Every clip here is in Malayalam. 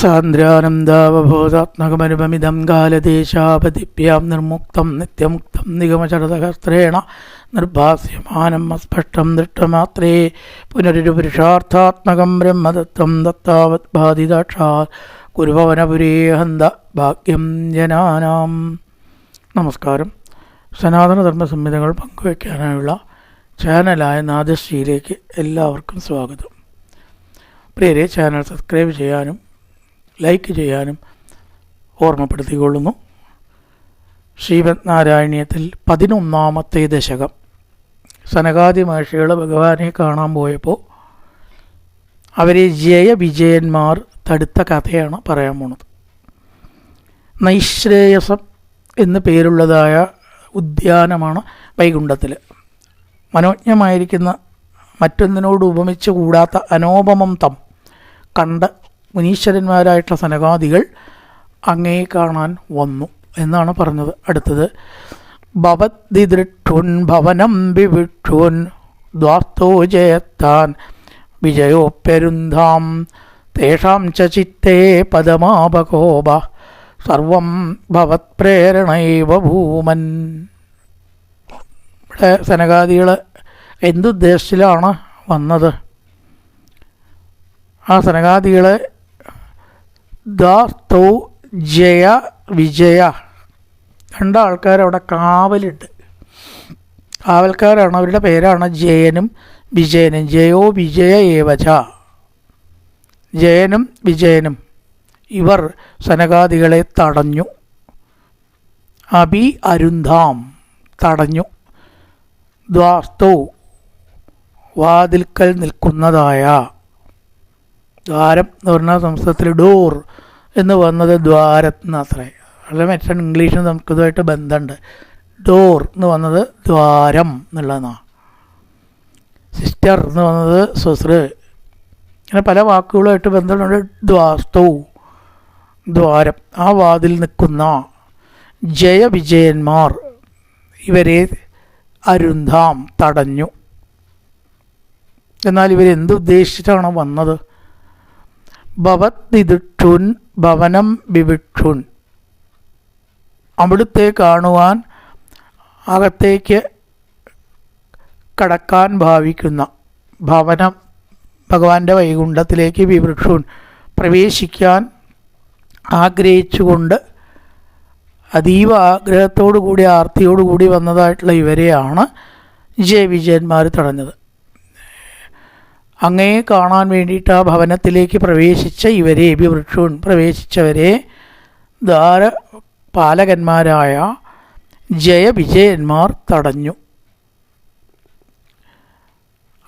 സാന്ദ്രാനന്ദാവബോധാത്മകമനുപമിതം കാലദേശാപതിഭ്യാം നിർമുക്തം നിത്യമുക്തം നിഗമചരതഹസ്ത്രേണ നിർഭാസ്യമാനം അസ്പഷ്ടം ദൃഷ്ടമാത്രേ. പുനരൊരു പുരുഷാർത്ഥാത്മകം ബ്രഹ്മദത്തം ദത്താവത് ബാധിതാക്ഷാ കുരുഭവനപുരേ ഹന്ത ഭാഗ്യം ജനാനാം. നമസ്കാരം. സനാതനധർമ്മ സംഹിതകൾ പങ്കുവയ്ക്കാനായുള്ള ചാനലായ നാദശ്രീയിലേക്ക് എല്ലാവർക്കും സ്വാഗതം. പ്രിയരെ ചാനൽ സബ്സ്ക്രൈബ് ചെയ്യാനും ലൈക്ക് ചെയ്യാനും ഓർമ്മപ്പെടുത്തിക്കൊള്ളുന്നു. ശ്രീപത്നാരായണീയത്തിൽ പതിനൊന്നാമത്തെ ദശകം. സനകാദി മഹർഷികൾ ഭഗവാനെ കാണാൻ പോയപ്പോൾ അവരെ ജയവിജയന്മാർ തടുത്ത കഥയാണ് പറയാൻ പോണത്. നൈശ്രേയസം എന്ന് പേരുള്ളതായ ഉദ്യാനമാണ് വൈകുണ്ഠത്തിൽ. മനോജ്ഞമായിരിക്കുന്ന മറ്റൊന്നിനോട് ഉപമിച്ച് കൂടാത്ത അനോപമം തം കണ്ട് മുനീശ്വരന്മാരായിട്ടുള്ള സനകാദികൾ അങ്ങേ കാണാൻ വന്നു എന്നാണ് പറഞ്ഞത്. അടുത്തത് ഭവദ്ദിദൃക്ഷുൻ ഭവനം വിവിക്ഷുൻ ദ്വാസ്തോ ജയത്താൻ പെരുന്താം തേഷാം ചിത്തേ പദമാപകോപ സർവം ഭവത്പ്രേരണൈവ ഭൂമൻ. ഇവിടെ സനകാദികൾ എന്തുദ്ദേശത്തിലാണ് വന്നത്? ആ സനകാദികളെ ദാസ്തോ ജയ വിജയ. രണ്ടാൾക്കാർ അവിടെ കാവലുണ്ട്. കാവൽക്കാരാണ് അവരുടെ പേരാണ് ജയനും വിജയനും. ജയോ വിജയ ഏവച ജയനും വിജയനും. ഇവർ സനകാദികളെ തടഞ്ഞു. അബി അരുന്ധാം തടഞ്ഞു. ദ്വാസ്തോ വാതിൽക്കൽ നിൽക്കുന്നതായ ദ്വാരം എന്ന് പറഞ്ഞാൽ സംസ്കൃതത്തിൽ ഡോർ എന്ന് വന്നത് ദ്വാരത്തിന് അത്രേ. വളരെ മറ്റേ ഇംഗ്ലീഷും സംസ്കൃതമായിട്ട് ബന്ധമുണ്ട്. ഡോർ എന്ന് വന്നത് ദ്വാരം എന്നുള്ളതാണ്. സിസ്റ്റർ എന്ന് വന്നത് സ്വസൃ അങ്ങനെ പല വാക്കുകളുമായിട്ട് ബന്ധമുണ്ട്. ദ്വാസ്തു ദ്വാരം. ആ വാതിൽ നിൽക്കുന്ന ജയവിജയന്മാർ ഇവരെ അരുന്ധാം തടഞ്ഞു. എന്നാൽ ഇവരെന്തുദ്ദേശിച്ചിട്ടാണ് വന്നത്? ഭവത് നിതിക്ഷുൻ ഭവനം വിവിക്ഷുൻ അവിടുത്തെ കാണുവാൻ അകത്തേക്ക് കടക്കാൻ ഭാവിക്കുന്ന ഭവനം ഭഗവാന്റെ വൈകുണ്ഠത്തിലേക്ക് വിവൃക്ഷുൻ പ്രവേശിക്കാൻ ആഗ്രഹിച്ചുകൊണ്ട് അതീവ ആഗ്രഹത്തോടു കൂടി ആർത്തിയോടുകൂടി വന്നതായിട്ടുള്ള ഇവരെയാണ് ജയവിജയന്മാർ തടഞ്ഞത്. അങ്ങയെ കാണാൻ വേണ്ടിയിട്ട് ആ ഭവനത്തിലേക്ക് പ്രവേശിച്ച ഇവരെ വിവൃക്ഷൂൺ പ്രവേശിച്ചവരെ ധാര പാലകന്മാരായ ജയവിജയന്മാർ തടഞ്ഞു.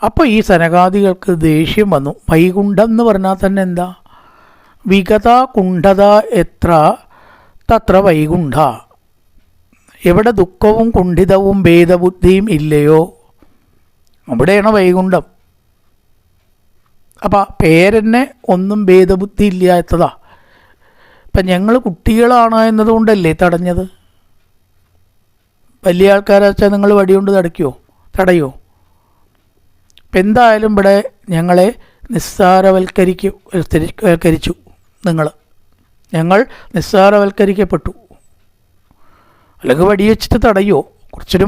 അപ്പോൾ ഈ സനകാദികൾക്ക് ദേഷ്യം വന്നു. വൈകുണ്ഠം എന്ന് പറഞ്ഞാൽ തന്നെ എന്താ? വിഗത കുണ്ഠത എത്ര തത്ര വൈകുണ്ഠ. എവിടെ ദുഃഖവും കുണ്ഠിതവും ഭേദബുദ്ധിയും ഇല്ലയോ? അവിടെയാണ് വൈകുണ്ഠം. അപ്പം പേരെന്നെ ഒന്നും ഭേദബുദ്ധി ഇല്ലാത്തതാ ഇപ്പം ഞങ്ങൾ കുട്ടികളാണ് എന്നതുകൊണ്ടല്ലേ തടഞ്ഞത്? വലിയ ആൾക്കാരാച്ചാൽ നിങ്ങൾ വടികൊണ്ട് തടയ്ക്കുമോ തടയോ? ഇപ്പം എന്തായാലും ഇവിടെ ഞങ്ങളെ നിസ്സാരവൽക്കരിക്കു വൽക്കരിച്ചു നിങ്ങൾ ഞങ്ങൾ നിസ്സാരവൽക്കരിക്കപ്പെട്ടു. അല്ലെങ്കിൽ വടിവെച്ചിട്ട് തടയോ? കുറച്ചൊരു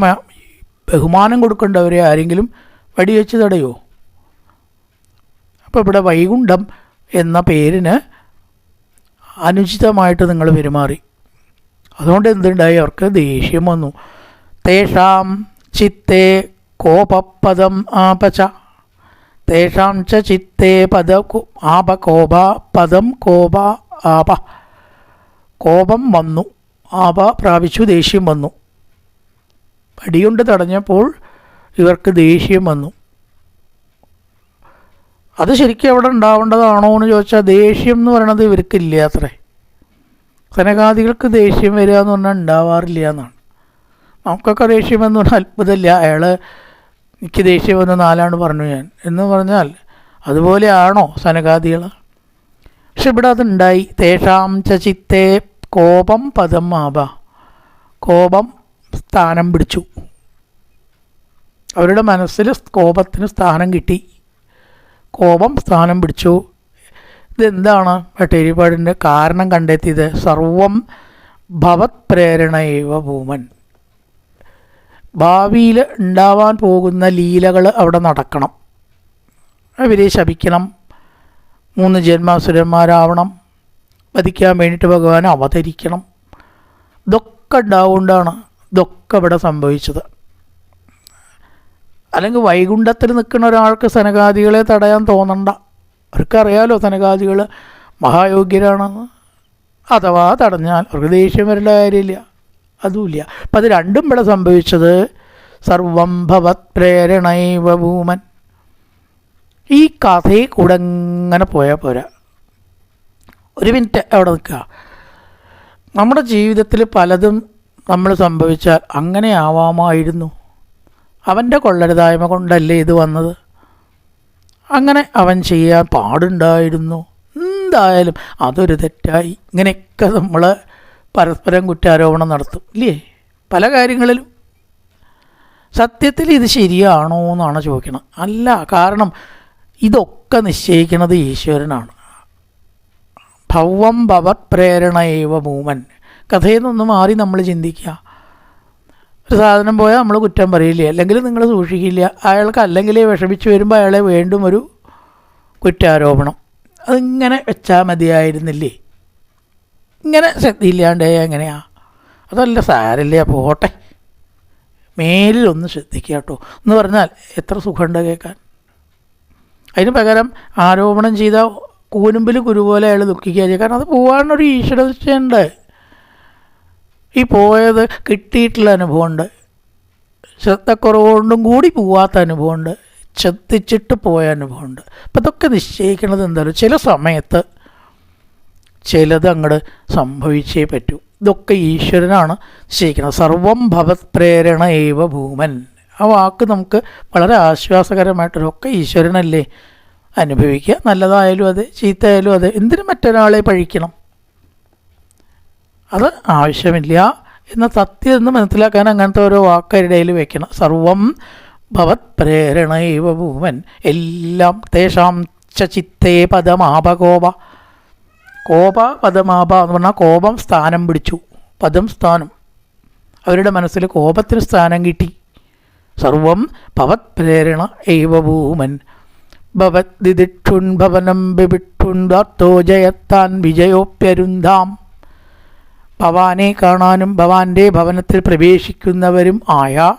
ബഹുമാനം കൊടുക്കേണ്ടവരെ ആരെങ്കിലും വടിവെച്ച് തടയോ? അപ്പോൾ ഇവിടെ വൈകുണ്ഠം എന്ന പേരിന് അനുചിതമായിട്ട് നിങ്ങൾ പെരുമാറി. അതുകൊണ്ട് എന്തുണ്ടായി? അവർക്ക് ദേഷ്യം വന്നു. തേഷാം ചിത്തേ കോപപദം ആപച. തേഷാം ച ചിത്തേ പദ ആപ കോപ പദം കോപ ആപ. കോപം വന്നു. ആപ പ്രാപിച്ചു ദേഷ്യം വന്നു. അടികൊണ്ട് തടഞ്ഞപ്പോൾ ഇവർക്ക് ദേഷ്യം വന്നു. അത് ശരിക്കും അവിടെ ഉണ്ടാവേണ്ടതാണോ എന്ന് ചോദിച്ചാൽ ദേഷ്യം എന്ന് പറയണത് ഇവർക്കില്ല അത്രേ. സനകാദികൾക്ക് ദേഷ്യം വരിക എന്ന് പറഞ്ഞാൽ ഉണ്ടാവാറില്ല എന്നാണ്. നമുക്കൊക്കെ ദേഷ്യം എന്ന് പറഞ്ഞാൽ അത്ഭുതമില്ല. അയാൾ എനിക്ക് ദേഷ്യം വന്ന് നാലാണ് പറഞ്ഞു ഞാൻ. എന്ന് പറഞ്ഞാൽ അതുപോലെയാണോ സനകാദികൾ പക്ഷെ ഇവിടെ അതുണ്ടായി തേഷാം ചചിത്തേ കോപം പദം ആപ കോപം സ്ഥാനം പിടിച്ചു. അവരുടെ മനസ്സിൽ കോപത്തിന് സ്ഥാനം കിട്ടി. കോപം സ്ഥാനം പിടിച്ചു. ഇതെന്താണ് ഭട്ടേരിപ്പാടിന്റെ കാരണം കണ്ടെത്തിയത്? സർവം ഭവത് പ്രേരണയവ ഭൂമൻ. ഭാവിയിൽ ഉണ്ടാവാൻ പോകുന്ന ലീലകൾ അവിടെ നടക്കണം. അവരെ ശപിക്കണം. മൂന്ന് ജന്മാസുരന്മാരാവണം. വധിക്കാൻ വേണ്ടിയിട്ട് ഭഗവാൻ അവതരിക്കണം. ഇതൊക്കെ ഉണ്ടാവുകൊണ്ടാണ് ഇതൊക്കെ ഇവിടെ സംഭവിച്ചത്. അല്ലെങ്കിൽ വൈകുണ്ഠത്തിൽ നിൽക്കുന്ന ഒരാൾക്ക് സനകാദികളെ തടയാൻ തോന്നണ്ട. അവർക്കറിയാലോ സനകാദികൾ മഹായോഗ്യരാണെന്ന്. അഥവാ തടഞ്ഞാൽ അവർക്ക് ദേഷ്യം വരേണ്ട കാര്യമില്ല. അതുമില്ല. അപ്പം അത് രണ്ടും ഇവിടെ സംഭവിച്ചത് സർവം ഭവത് പ്രേരണൈവ ഭൂമൻ. ഈ കഥയെ കൂടെ ഇങ്ങനെ പോയാൽ പോരാ. ഒരു മിനിറ്റ് അവിടെ നിൽക്കുക. നമ്മുടെ ജീവിതത്തിൽ പലതും നമ്മൾ സംഭവിച്ചാൽ അങ്ങനെ ആവാമായിരുന്നു. അവന്റെ കൊള്ളരുതായ്മ കൊണ്ടല്ലേ ഇത് വന്നത്? അങ്ങനെ അവൻ ചെയ്യാൻ പാടുണ്ടായിരുന്നു. എന്തായാലും അതൊരു തെറ്റായി. ഇങ്ങനെയൊക്കെ നമ്മൾ പരസ്പരം കുറ്റാരോപണം നടത്തും ഇല്ലേ? പല കാര്യങ്ങളിലും. സത്യത്തിൽ ഇത് ശരിയാണോ എന്നാണ് ചോദിക്കുന്നത് അല്ല കാരണം ഇതൊക്കെ നിശ്ചയിക്കുന്നത് ഈശ്വരനാണ്. ഭവം ഭവത് പ്രേരണയേവ മൂമൻ. കഥയിൽ നിന്ന് മാറി നമ്മൾ ചിന്തിക്കുക. ഒരു സാധനം പോയാൽ നമ്മൾ കുറ്റം പറയില്ല? അല്ലെങ്കിൽ നിങ്ങൾ സൂക്ഷിക്കില്ല. അയാൾക്ക് അല്ലെങ്കിൽ വിഷമിച്ച് വരുമ്പോൾ അയാളെ വീണ്ടും ഒരു കുറ്റാരോപണം. അതിങ്ങനെ വെച്ചാൽ മതിയായിരുന്നില്ലേ? ഇങ്ങനെ ശ്രദ്ധയില്ലാണ്ടേ എങ്ങനെയാ? അതല്ല സാരല്ലേ പോട്ടെ. മേലിലൊന്ന് ശ്രദ്ധിക്കുക കേട്ടോ. എന്ന് പറഞ്ഞാൽ എത്ര സുഖമുണ്ട് കേൾക്കാൻ. അതിന് പകരം ആരോപണം ചെയ്ത കൂനുമ്പിൽ കുരുപോലെ അയാൾ ദുഃഖിക്കുക കാരണം അത് പോകാനൊരു ഈശ്വര നിശ്ചയമുണ്ട് ഈ പോയത് കിട്ടിയിട്ടുള്ള അനുഭവമുണ്ട്. ശ്രദ്ധക്കുറവുകൊണ്ടും കൂടി പോവാത്ത അനുഭവമുണ്ട്. ശ്രദ്ധിച്ചിട്ട് പോയ അനുഭവമുണ്ട്. അപ്പോൾ ഇതൊക്കെ നിശ്ചയിക്കുന്നത് എന്തായാലും ചില സമയത്ത് ചിലത് അങ്ങോട്ട് സംഭവിച്ചേ പറ്റൂ. ഇതൊക്കെ ഈശ്വരനാണ് നിശ്ചയിക്കുന്നത്. സർവം ഭവത് പ്രേരണ ഏവ ഭൂമൻ. ആ വാക്ക് നമുക്ക് വളരെ ആശ്വാസകരമായിട്ടൊക്കെ ഈശ്വരനല്ലേ അനുഭവിക്കുക. നല്ലതായാലും അതെ ചീത്തയായാലും അതെ എന്തിനും മറ്റൊരാളെ പഴിക്കണം. അത് ആവശ്യമില്ല എന്ന സത്യം എന്ന് മനസ്സിലാക്കാൻ അങ്ങനത്തെ ഓരോ വാക്കരിടയിൽ വെക്കണം. സർവം ഭവത് പ്രേരണൈവ ഭൂമൻ. എല്ലാം തേഷാം ചിത്തേ പദമാപകോപ. കോപ പദമാപ എന്ന് പറഞ്ഞാൽ കോപം സ്ഥാനം പിടിച്ചു. പദം സ്ഥാനം. അവരുടെ മനസ്സിൽ കോപത്തിന് സ്ഥാനം കിട്ടി. സർവം ഭവത് പ്രേരണ ഏവ ഭൂമൻ. ഭവത് ദിദിക്ഷുൻ ഭവനം ബിബിക്ഷുൺ ദാത്തോ ജയത്താൻ വിജയോപ്യരുന്ധാം. ഭവാനെ കാണാനും ഭവാന്റെ ഭവനത്തിൽ പ്രവേശിക്കുന്നവരും ആയ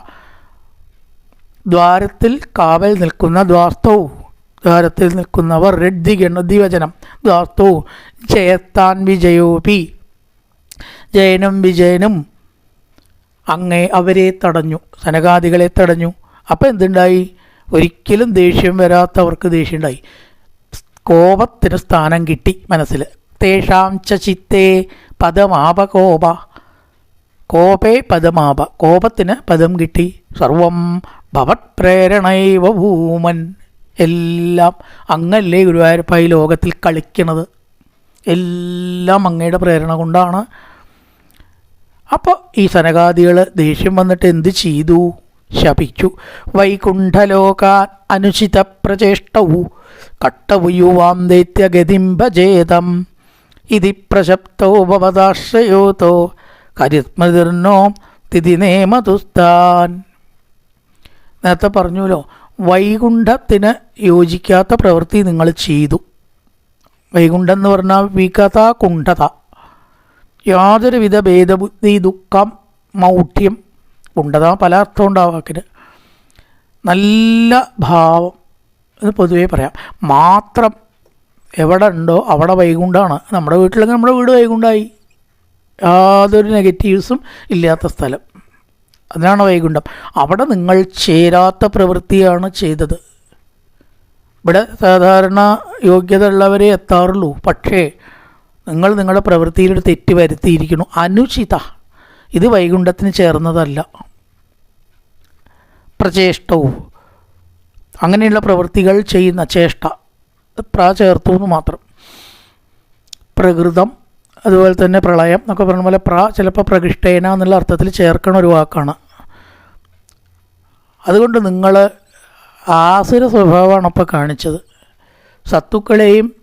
ദ്വാരത്തിൽ കാവൽ നിൽക്കുന്ന ദ്വാസ്തവും ദ്വാരത്തിൽ നിൽക്കുന്നവർ രദ്ദിഗണ ദിവചനം ദ്വാസ്തവും ജയത്താൻ വിജയോപി. ജയനും വിജയനും അങ്ങേ അവരെ തടഞ്ഞു. സനകാദികളെ തടഞ്ഞു. അപ്പം എന്തുണ്ടായി? ഒരിക്കലും ദേഷ്യം വരാത്തവർക്ക് ദേഷ്യം ഉണ്ടായി കോപത്തിന് സ്ഥാനം കിട്ടി മനസ്സിൽ. തേഷാം ചിത്തേ പദമാപകോപ. കോപേ പദമാപ. കോപത്തിന് പദം കിട്ടി. സർവം ഭവത് പ്രേരണൈവ ഭൂമൻ. എല്ലാം അങ്ങല്ലേ ഗുരുവായൂരപ്പ ഈ ലോകത്തിൽ കളിക്കണത്. എല്ലാം അങ്ങയുടെ പ്രേരണ കൊണ്ടാണ്. അപ്പോൾ ഈ സനകാദികൾ ദേഷ്യം വന്നിട്ട് എന്ത് ചെയ്തു? ശപിച്ചു. വൈകുണ്ഠലോകാൻ അനുചിത പ്രചേഷ്ടവു കട്ടവുയുവാം ദൈത്യഗതിം ഭജേതം. ഇതി പ്രശപ്തോ ഭവതാശ്രയോതോ കരിസ്മതിർണോ തിഥി നേമതുസ്താൻ നേരത്തെ പറഞ്ഞുല്ലോ വൈകുണ്ഠത്തിന് യോജിക്കാത്ത പ്രവൃത്തി നിങ്ങൾ ചെയ്തു. വൈകുണ്ഠം എന്ന് പറഞ്ഞാൽ വികത കുണ്ഠത. യാതൊരുവിധ ഭേദബുദ്ധി ദുഃഖം മൗഢ്യം കുണ്ഠത പല അർത്ഥം ഉണ്ടാവും വാക്കിന്. നല്ല ഭാവം. എന്ന് പൊതുവേ പറയാം. മാത്രം എവിടെ ഉണ്ടോ അവിടെ വൈകുണ്ടാണ്. നമ്മുടെ വീട്ടിലൊക്കെ നമ്മുടെ വീട് വൈകുണ്ടായി. യാതൊരു നെഗറ്റീവ്സും ഇല്ലാത്ത സ്ഥലം. അതിനാണ് വൈകുണ്ഠം. അവിടെ നിങ്ങൾ ചേരാത്ത പ്രവൃത്തിയാണ് ചെയ്തത്. ഇവിടെ സാധാരണ യോഗ്യത ഉള്ളവരെ എത്താറുള്ളൂ. പക്ഷേ നിങ്ങൾ നിങ്ങളുടെ പ്രവൃത്തിയിൽ തെറ്റ് വരുത്തിയിരിക്കുന്നു. അനുചിത. ഇത് വൈകുണ്ഠത്തിന് ചേർന്നതല്ല. പ്രചേഷ്ടവും. അങ്ങനെയുള്ള പ്രവൃത്തികൾ ചെയ്യുന്ന ചേഷ്ട. പ്ര ചേർത്തു എന്ന് മാത്രം. പ്രകൃതം അതുപോലെ തന്നെ പ്രളയം എന്നൊക്കെ പറഞ്ഞ പോലെ പ്ര ചിലപ്പോൾ പ്രകൃഷ്ടേന എന്നുള്ള അർത്ഥത്തിൽ ചേർക്കണ ഒരു വാക്കാണ്. അതുകൊണ്ട് നിങ്ങൾ ആസുര സ്വഭാവമാണ് ഇപ്പോൾ കാണിച്ചത്. സത്തുക്കളെയും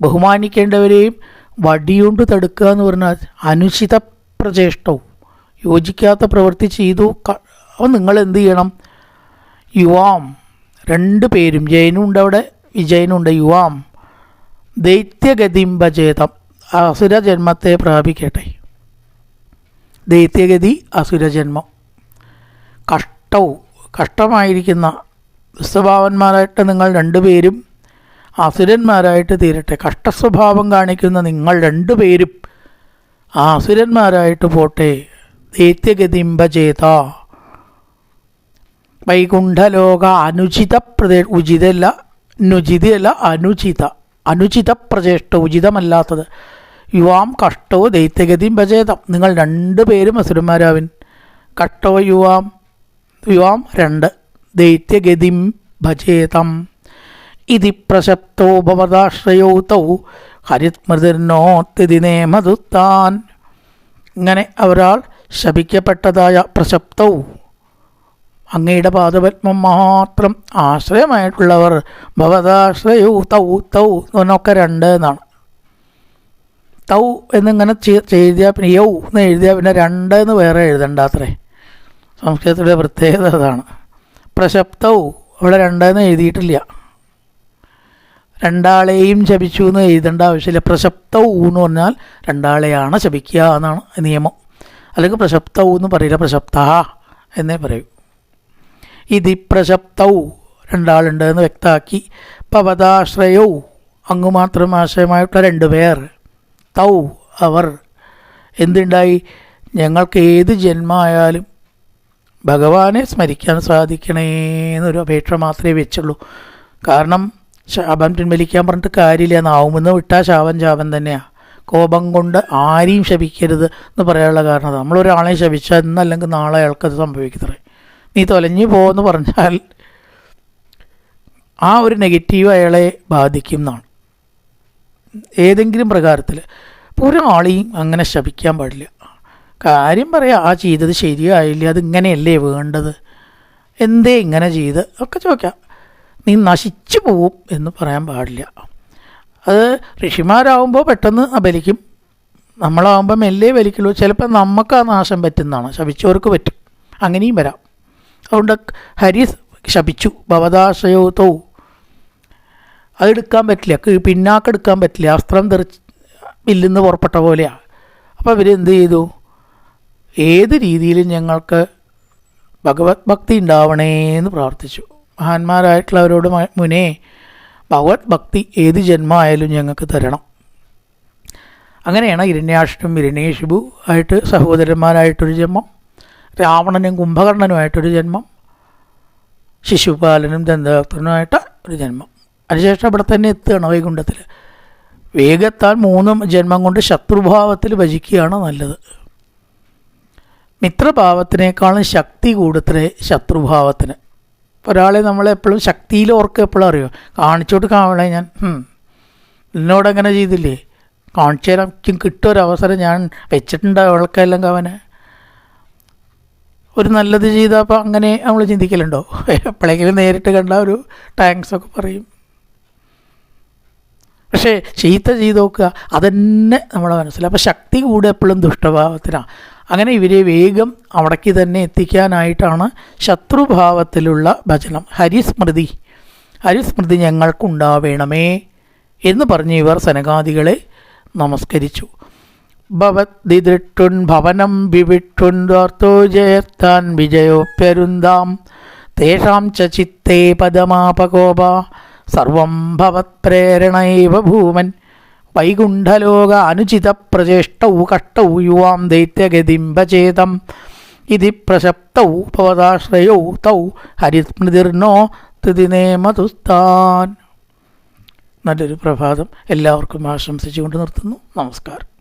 ബഹുമാനിക്കേണ്ടവരെയും വടിയുണ്ട് തടുക്കുക എന്ന് പറഞ്ഞാൽ അനുചിത പ്രചേഷ്ടവും. യോജിക്കാത്ത പ്രവൃത്തി ചെയ്തു അപ്പം അപ്പോൾ നിങ്ങൾ എന്ത് ചെയ്യണം? യുവാം രണ്ട് പേരും ജയനും ഉണ്ട് അവിടെ. വിജയനുണ്ട് യുവാം. ദൈത്യഗതിം ഭജേതം. അസുരജന്മത്തെ പ്രാപിക്കട്ടെ. ദൈത്യഗതി അസുരജന്മം. കഷ്ടവും കഷ്ടമായിരിക്കുന്ന സ്വഭാവന്മാരായിട്ട് നിങ്ങൾ രണ്ടുപേരും അസുരന്മാരായിട്ട് തീരട്ടെ. കഷ്ടസ്വഭാവം കാണിക്കുന്ന നിങ്ങൾ രണ്ടുപേരും ആ അസുരന്മാരായിട്ട് പോട്ടെ. ദൈത്യഗതിംബചേത വൈകുണ്ഠലോക അനുചിത പ്രദേ ഉചിതല്ല. നുചിതയല്ല അനുചിത. അനുചിത പ്രചേഷ്ട ഉചിതമല്ലാത്തത്. യുവാം കഷ്ടവും ദൈത്യഗതിയും ഭജേതം നിങ്ങൾ രണ്ടുപേരും അസുരന്മാരാവിൻ. കഷ്ടവ യുവാം യുവാം രണ്ട്. ദൈത്യഗതിം ഭജേതം ഇതി പ്രശപ്തോ ഭവതാശ്രയോ തൗ ഹരിത്മൃതിർനോത്തിദിനേ മധുത്താൻ ഇങ്ങനെ ഒരാൾ ശപിക്കപ്പെട്ടതായ പ്രശപ്തവും അങ്ങയുടെ പാദപത്മം മാത്രം ആശ്രയമായിട്ടുള്ളവർ ഭവതാശ്രയൂ തൗ തൗ എന്നൊക്കെ രണ്ട് എന്നാണ്. തൗ എന്നിങ്ങനെ എഴുതിയാൽ പിന്നെ യൗ എന്ന് എഴുതിയാൽ പിന്നെ രണ്ട് എന്ന് വേറെ എഴുതണ്ട അത്രേ. സംസ്കൃതത്തിന്റെ പ്രത്യേകത അതാണ്. പ്രശപ്തവും അവിടെ രണ്ടെന്ന് എഴുതിയിട്ടില്ല. രണ്ടാളെയും ശപിച്ചു എന്ന് എഴുതേണ്ട ആവശ്യമില്ല. പ്രശപ്തൗ എന്ന് പറഞ്ഞാൽ രണ്ടാളെയാണ് ശപിക്കുക എന്നാണ് നിയമം. അല്ലെങ്കിൽ പ്രശപ്തൗ എന്ന് പറയില്ല പ്രശപ്ത എന്നേ പറയൂ. ഇതി പ്രശബ്ദൗ രണ്ടാളുണ്ട് എന്ന് വ്യക്തമാക്കി പവതാശ്രയൗ അങ്ങ് മാത്രം ആശ്രയമായിട്ടുള്ള രണ്ട് പേർ. തൗ അവർ. എന്തുണ്ടായി? ഞങ്ങൾക്ക് ഏത് ജന്മമായാലും ഭഗവാനെ സ്മരിക്കാൻ സാധിക്കണേ എന്നൊരു അപേക്ഷ മാത്രമേ വെച്ചുള്ളൂ. കാരണം ശാപം പിൻവലിക്കാൻ പറഞ്ഞിട്ട് കാര്യമില്ല. നാവുമെന്ന് വിട്ടാൽ ശാപം ശാപം തന്നെയാണ് കോപം കൊണ്ട് ആരെയും ശപിക്കരുത് എന്ന് പറയാനുള്ള കാരണം. നമ്മളൊരാളെ ശപിച്ചാൽ ഇന്നല്ലെങ്കിൽ നാളെ അയാൾക്കത് സംഭവിക്കുന്നത് നീ തൊലഞ്ഞു പോകുമെന്ന് പറഞ്ഞാൽ ആ ഒരു നെഗറ്റീവ് അയാളെ ബാധിക്കും എന്നാണ്. ഏതെങ്കിലും പ്രകാരത്തിൽ ഒരു ഒരാളെയും അങ്ങനെ ശപിക്കാൻ പാടില്ല. കാര്യം പറയാം ആ ചെയ്തത് ശരിയായില്ല അത് ഇങ്ങനെയല്ലേ വേണ്ടത്? എന്തേ ഇങ്ങനെ ചെയ്ത്? ഒക്കെ ചോദിക്കാം. നീ നശിച്ചു പോവും എന്ന് പറയാൻ പാടില്ല. അത് ഋഷിമാരാകുമ്പോൾ പെട്ടെന്ന് അബലിക്കും നമ്മളാകുമ്പോൾ മെല്ലേ വലിക്കുള്ളൂ ചിലപ്പോൾ നമുക്ക് ആ നാശം പറ്റുന്നതാണ്. ശവിച്ചവർക്ക് പറ്റും. അങ്ങനെയും വരാം. അതുകൊണ്ട് ഹരി ശപിച്ചു. ഭവതാശ്രയോത്തവും അതെടുക്കാൻ പറ്റില്ല. പിന്നാക്കെടുക്കാൻ പറ്റില്ല. അസ്ത്രം തെറിച്ച് ഇല്ലെന്ന് പുറപ്പെട്ട പോലെയാണ് അപ്പോൾ ഇവരെന്ത് ചെയ്തു? ഏത് രീതിയിലും ഞങ്ങൾക്ക് ഭഗവത് ഭക്തി ഉണ്ടാവണേ എന്ന് പ്രാർത്ഥിച്ചു. മഹാന്മാരായിട്ടുള്ളവരോട് മുനേ ഭഗവത് ഭക്തി ഏത് ജന്മമായാലും ഞങ്ങൾക്ക് തരണം. അങ്ങനെയാണ് ഇരണ്യാഷ്ടം ഇരണ്യേശിബു ആയിട്ട് സഹോദരന്മാരായിട്ടൊരു ജന്മം. രാവണനും കുംഭകർണനുമായിട്ടൊരു ജന്മം ശിശുപാലനും ദന്തഭക്തനുമായിട്ട് ഒരു ജന്മം. അതിനുശേഷം ഇവിടെ തന്നെ എത്തുകയാണ് വൈകുണ്ഠത്തിൽ വേഗത്താൽ മൂന്നും ജന്മം കൊണ്ട് ശത്രുഭാവത്തിൽ ഭജിക്കുകയാണ് നല്ലത്. മിത്രഭാവത്തിനേക്കാളും ശക്തി കൂടുതലേ ശത്രുഭാവത്തിന്. ഒരാളെ നമ്മളെപ്പോഴും ശക്തിയിൽ ഓർക്കുക എപ്പോഴും അറിയോ. കാണിച്ചോട്ട് കാണണേ ഞാൻ. അങ്ങനെ ചെയ്തില്ലേ? കാണിച്ചു തരാം കിട്ടും അവസരം ഞാൻ വെച്ചിട്ടുണ്ട് അവൾക്കെല്ലാം കവനെ. ഒരു നല്ലത് ചെയ്തപ്പോൾ അങ്ങനെ നമ്മൾ ചിന്തിക്കലുണ്ടോ? എപ്പോഴെങ്കിലും നേരിട്ട് കണ്ട ഒരു താങ്ക്സ് ഒക്കെ പറയും. പക്ഷേ ചീത്ത ചെയ്ത് നോക്കുക അതന്നെ നമ്മളെ മനസ്സിൽ അപ്പോൾ ശക്തി കൂടെ എപ്പോഴും ദുഷ്ടഭാവത്തിനാണ് അങ്ങനെ ഇവരെ വേഗം അവിടേക്ക് തന്നെ എത്തിക്കാനായിട്ടാണ് ശത്രുഭാവത്തിലുള്ള ഭജനം. ഹരിസ്മൃതി. ഹരിസ്മൃതി ഞങ്ങൾക്കുണ്ടാവേണമേ എന്ന് പറഞ്ഞ് ഇവർ സനകാദികളെ നമസ്കരിച്ചു. ഭവദ്ദിദൃട്ടുൻ ഭവനം വിവിട്ടുൻ ദോർത്തോ വിജയോ വിജയോപ്യരുന്താം തേഷാം ച ചിത്തേ പദമാപകോപ. സർവം ഭവത്പ്രേരണൈവ ഭൂമൻ. വൈകുണ്ഠലോക അനുചിത പ്രചേഷ്ടൗ കഷ്ടൗ യുവാം ദൈത്യഗതിംബചേതം. ഇതി പ്രശപ്തൗ ഭവതാശ്രയൗ തൗ ഹരിസ്മൃതിർണോ തിതിനേമതുസ്താൻ നല്ലൊരു പ്രഭാതം. എല്ലാവർക്കും ആശംസിച്ചുകൊണ്ട് നിർത്തുന്നു. നമസ്കാരം.